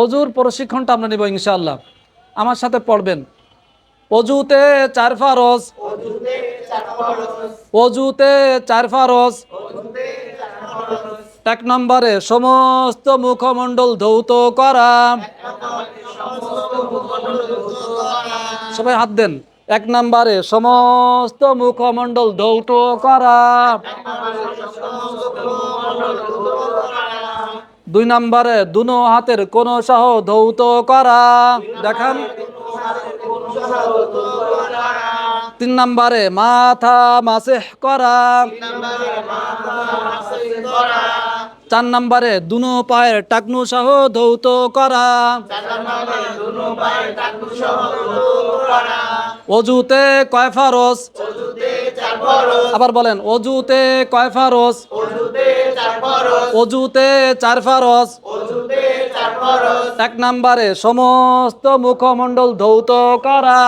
অজুর প্রশিক্ষণটা আমরা নিব ইনশাআল্লাহ। আমার সাথে পড়বেন। অজুতে চার ফারস অজুতে চার ফারস এক নম্বরে সমস্ত মুখমণ্ডল ধৌত করা। সবাই হাত দেন। এক নম্বরে সমস্ত মুখমণ্ডল ধৌত করা। দুই নম্বরে দুনো হাতের কোন সহ ধৌত করা। দেখান। তিন নম্বরে মাথা মাসেহ করা। চার নম্বরে দুনো পায়ের টাকনু সহ ধৌত করা। অজুতে কয় ফারস আবার বলেন, অজুতে কয় ফারস অজুতে চার ফারস এক নম্বরে সমস্ত মুখমণ্ডল ধৌত করা।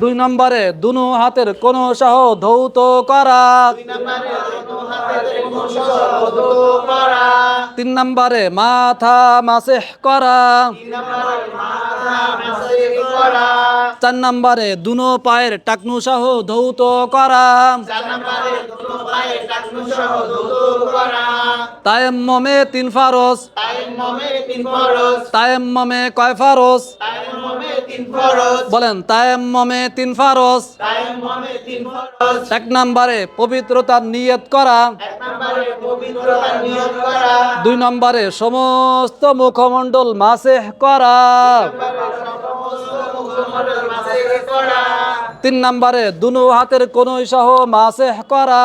দুই নম্বরে দুনো হাতের কোন সহ ধৌত করা। তিন নম্বরে মাথা মাসে করা। চার নম্বরে দুনো পায়ের টাকনু সহ ধৌত করা। তায়েম্মমে তিন ফারস তায়েম্মমে কয় ফারস বলেন তায়েম্মমে তিন ফারস এক নম্বরে পবিত্রতার নিয়ত করা। দুই নম্বরে সমস্ত মুখমণ্ডল মাসেহ করা। তিন নম্বরে দুনো হাতের কোন সহ মাসেহ করা।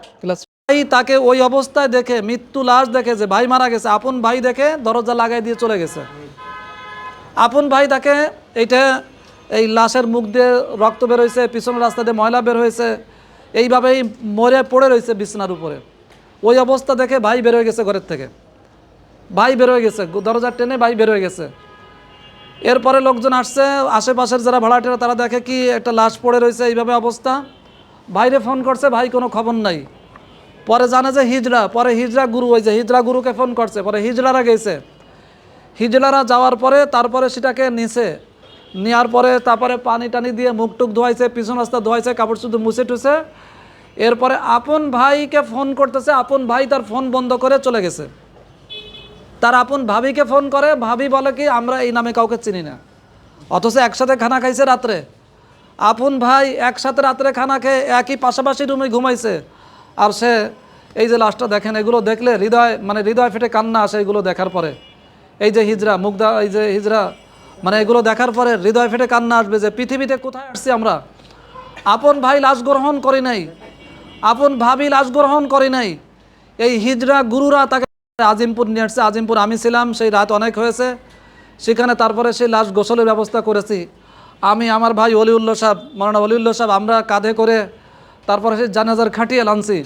ভাই তাকে ওই অবস্থায় দেখে মৃত্যু লাশ দেখে যে ভাই মারা গেছে, আপন ভাই দেখে দরজা লাগাই দিয়ে চলে গেছে। আপন ভাই তাকে এইটা, এই লাশের মুখ দিয়ে রক্ত বের হয়েছে, পিছনের রাস্তা দিয়ে ময়লা বের হয়েছে, এইভাবেই মরে পড়ে রয়েছে বিছনার উপরে। ওই অবস্থা দেখে ভাই বের হয়ে গেছে ঘরের থেকে। ভাই বের হয়ে গেছে দরজা টেনে ভাই বের হয়ে গেছে। এরপরে লোকজন আসছে, আশেপাশের যারা ভাড়াটেরা, তারা দেখে কি একটা লাশ পড়ে রয়েছে, এইভাবে অবস্থা। ভাইরে ফোন করছে, ভাই কোনো খবর নাই। পরে জানে যে হিজড়া, পরে হিজড়া গুরু যে, হিজড়া গুরুকে ফোন করছে, পরে হিজড়ারা গেছে। হিজড়ারা যাওয়ার পরে তারপরে সেটাকে নিছে। নেওয়ার পরে তারপরে পানি টানি দিয়ে মুখ টুক ধোয়াইছে, পিছন রাস্তা ধোয়াইছে, কাপড় শুধু মুছে টুছে। এরপরে আপন ভাইকে ফোন করতেছে, আপন ভাই তার ফোন বন্ধ করে চলে গেছে। তার আপন ভাবিকে ফোন করে, ভাবি বলে কি, আমরা এই নামে কাউকে চিনি না। অথচ একসাথে খানা খাইছে রাত্রে। আপন ভাই একসাথে রাত্রে খানা খেয়ে একই পাশাপাশি রুমে ঘুমাইছে। আর সে এই যে লাশটা দেখেন, এগুলো দেখলে হৃদয় মানে হৃদয় ফেটে কান্না আসে এগুলো দেখার পরে। এই যে হিজরা মুগ্ধা এই যে হিজরা মানে এগুলো দেখার পরে হৃদয় ফেটে কান্না আসবে যে, পৃথিবীতে কোথায় আসছি আমরা? আপন ভাই লাশ গ্রহণ করি নাই। আপন ভাবি লাশ গ্রহণ করি নাই। এই হিজরা গুরুরা তাকে আজিমপুর নিয়ে আসছে। আজিমপুর আমি ছিলাম, সেই রাত অনেক হয়েছে। সেখানে তারপরে সেই লাশ গোসলের ব্যবস্থা করেছি। আমি, আমার ভাই অলিউল্লাহ সাহেব মরানা অলিউল্লাহ সাহেব, আমরা কাঁধে করে তারপরে সে জানাজার খাটিয়ে লানছি।